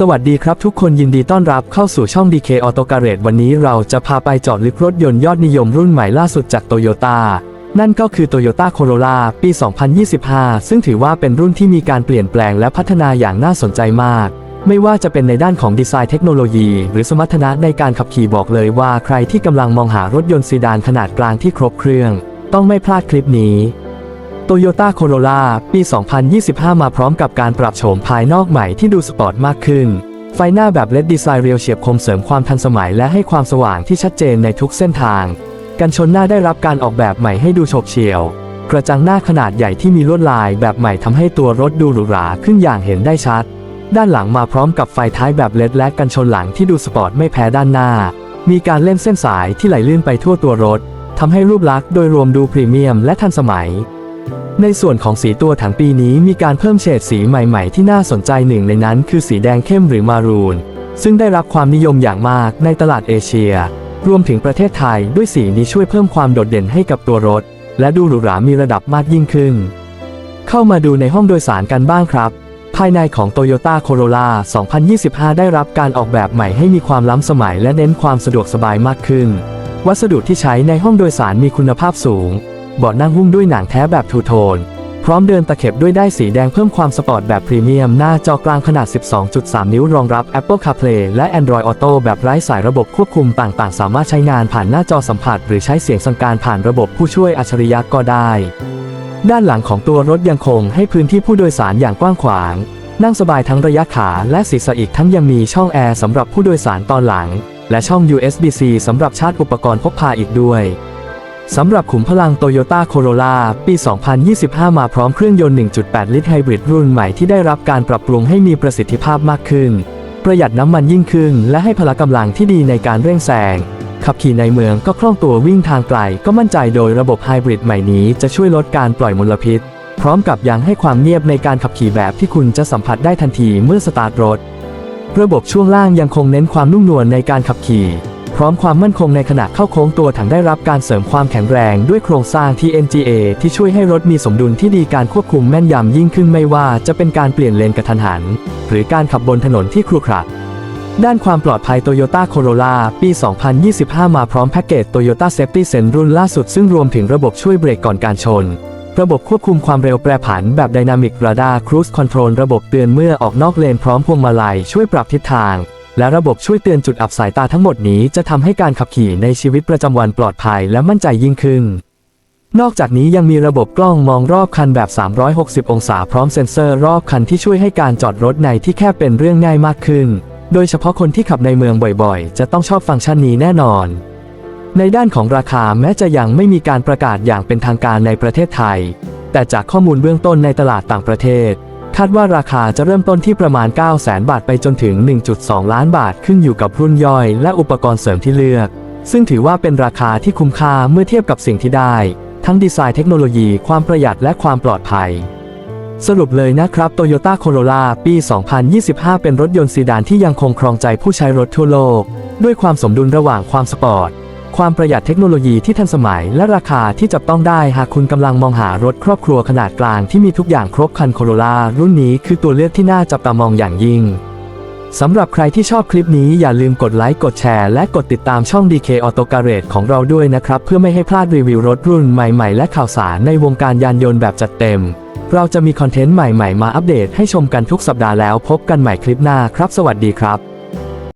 สวัสดีครับทุกคนยินดีต้อนรับเข้าสู่ช่อง DK Auto Garage วันนี้เราจะพาไปเจอดลึกรถยนต์ยอดนิยมรุ่นใหม่ล่าสุดจากโตโยต้านั่นก็คือ Toyota Corolla ปี 2025 ซึ่งถือว่าเป็นรุ่นที่มีการเปลี่ยนแปลงและพัฒนาอย่างน่าสนใจมาก ไม่ว่าจะเป็นในด้านของดีไซน์เทคโนโลยี หรือสมรรถนะในการขับขี่บอกเลยว่าใครที่กำลังมองหารถยนต์ซีดานขนาดกลางที่ครบเครื่อง ต้องไม่พลาดคลิปนี้ Toyota Corolla ปี 2025 มาพร้อมกับการปรับโฉมภายนอกใหม่ที่ดูสปอร์ตมากขึ้น ไฟหน้าแบบ LED ดีไซน์เรียวเฉียบคมเสริมความทันสมัยและให้ความสว่างที่ชัดเจนในทุกเส้นทาง กันชนหน้าได้รับการออกแบบใหม่ให้ดูโฉบเฉี่ยว กระจังหน้าขนาดใหญ่ที่มีลวดลายแบบใหม่ทำให้ตัวรถดูหรูหราขึ้นอย่างเห็นได้ชัด ด้านหลังมาพร้อมกับไฟท้ายแบบ LED และกันชนหลังที่ดูสปอร์ตไม่แพ้ด้านหน้า มีการเล่นเส้นสายที่ไหลลื่นไปทั่วตัวรถทำให้รูปลักษณ์โดยรวมดูพรีเมียมและทันสมัย ในส่วนของสีตัวถังปีนี้มีการเพิ่มเฉดสีใหม่ ๆ ที่น่าสนใจหนึ่งในนั้นคือสีแดงเข้มหรือมารูน ซึ่งได้รับความนิยมอย่างมากในตลาดเอเชีย รวมถึงประเทศไทยด้วยสีนี้ช่วยเพิ่มความโดดเด่นให้กับตัวรถ และดูหรูหรามีระดับมากยิ่งขึ้น เข้ามาดูในห้องโดยสารกันบ้างครับ ภายในของ Toyota Corolla 2025 ได้รับการออกแบบใหม่ให้มีความล้ำสมัยและเน้นความสะดวกสบายมากขึ้น วัสดุที่ใช้ในห้องโดยสารมีคุณภาพสูง เบาะนั่งหุ้มด้วยหนังแท้แบบทูโทน พร้อมเดินตะเข็บด้วยได้สีแดงเพิ่มความสปอร์ตแบบพรีเมียม หน้าจอกลางขนาด 12.3 นิ้วรองรับ Apple CarPlay และ Android Auto แบบไร้สายระบบควบคุมต่างๆ สามารถใช้งานผ่านหน้าจอสัมผัส หรือใช้เสียงสั่งการผ่านระบบผู้ช่วยอัจฉริยะก็ได้ ด้านหลังของตัวรถยังคงให้พื้นที่ผู้โดยสารอย่างกว้างขวาง นั่งสบายทั้งระยะขาและศีรษะอีกทั้งยังมีช่องแอร์สำหรับผู้โดยสารตอนหลังและช่อง USB-C สำหรับชาร์จอุปกรณ์พกพาอีกด้วย สำหรับขุมพลัง Toyota Corolla ปี 2025 มาพร้อมเครื่องยนต์ 1.8 ลิตรไฮบริดรุ่นใหม่ที่ได้รับการปรับปรุงให้มีประสิทธิภาพมากขึ้น ประหยัดน้ำมันยิ่งขึ้น และให้พละกำลังที่ดีในการเร่งแซง ขับขี่ในเมืองก็คล่องตัววิ่งทางไกลก็มั่นใจโดยระบบไฮบริดใหม่นี้จะช่วยลดการปล่อยมลพิษ พร้อมกับยังให้ความเงียบในการขับขี่แบบที่คุณจะสัมผัสได้ทันทีเมื่อสตาร์ทรถ ระบบช่วงล่างยังคงเน้นความนุ่มนวลในการขับขี่ พร้อมความมั่นคงในขณะเข้าโค้งตัวถังได้รับการเสริมความแข็งแรงด้วยโครงสร้าง TNGA ที่ช่วยให้รถมีสมดุลที่ดีการควบคุมแม่นยำยิ่งขึ้นไม่ว่าจะเป็นการเปลี่ยนเลนกระทันหัน หรือการขับบนถนนที่ครุขระด้านความปลอดภัย Toyota Corolla ปี 2025 มาพร้อมแพ็กเกจ Toyota Safety Sense รุ่นล่าสุดซึ่งรวมถึงระบบช่วยเบรกก่อนการชน ระบบควบคุมความเร็วแปรผันแบบ Dynamic Radar Cruise Control ระบบเตือนเมื่อออกนอกเลนพร้อมพวงมาลัยช่วยปรับทิศทาง และระบบช่วยเตือนจุดอับสายตาทั้งหมดนี้จะทำให้การขับขี่ในชีวิตประจำวันปลอดภัยและมั่นใจยิ่งขึ้น นอกจากนี้ยังมีระบบกล้องมองรอบคันแบบ 360 องศาพร้อมเซ็นเซอร์รอบคันที่ช่วยให้การจอดรถในที่แคบเป็นเรื่องง่ายมากขึ้น โดยเฉพาะคนที่ขับในเมืองบ่อยๆ จะต้องชอบฟังก์ชันนี้แน่นอน ในด้านของราคาแม้จะยังไม่มีการประกาศอย่างเป็นทางการในประเทศไทย แต่จากข้อมูลเบื้องต้นในตลาดต่างประเทศ คาดว่าราคาจะเริ่มต้นที่ประมาณ 9 0 0 0 0 บาทไปจนถึง 1.2 ล้านบาทขึ้นอยู่กับรุ่นย่อย และอุปกรณ์เสริมที่เลือก ซึ่งถือว่าเป็นราคาที่คุ้มค่าเมื่อเทียบกับสิ่งที่ได้ ทั้งดีไซน์เทคโนโลยี ความประหยัดและความปลอดภัย สรุปเลยนะครับ Toyota Corolla ปี 2025 เป็นรถยนต์ซีดานที่ยังคงครองใจผู้ใช้รถทั่วโลก ด้วยความสมดุลระหว่างความสปอร์ต ความประหยัดเทคโนโลยีที่ทันสมัยและราคาที่จับต้องได้หากคุณกำลังมองหารถครอบครัวขนาดกลางที่มีทุกอย่างครบคัน Corolla รุ่นนี้คือตัวเลือกที่น่าจับตามองอย่างยิ่งสำหรับใครที่ชอบคลิปนี้อย่าลืมกดไลค์กดแชร์และกดติดตามช่อง DK Auto Garage ของเราด้วยนะครับ เพื่อไม่ให้พลาดรีวิวรถรุ่นใหม่ๆ และข่าวสารในวงการยานยนต์แบบจัดเต็ม เราจะมีคอนเทนต์ใหม่ๆ มาอัปเดตให้ชมกันทุกสัปดาห์แล้วพบกันใหม่คลิปหน้าครับ สวัสดีครับ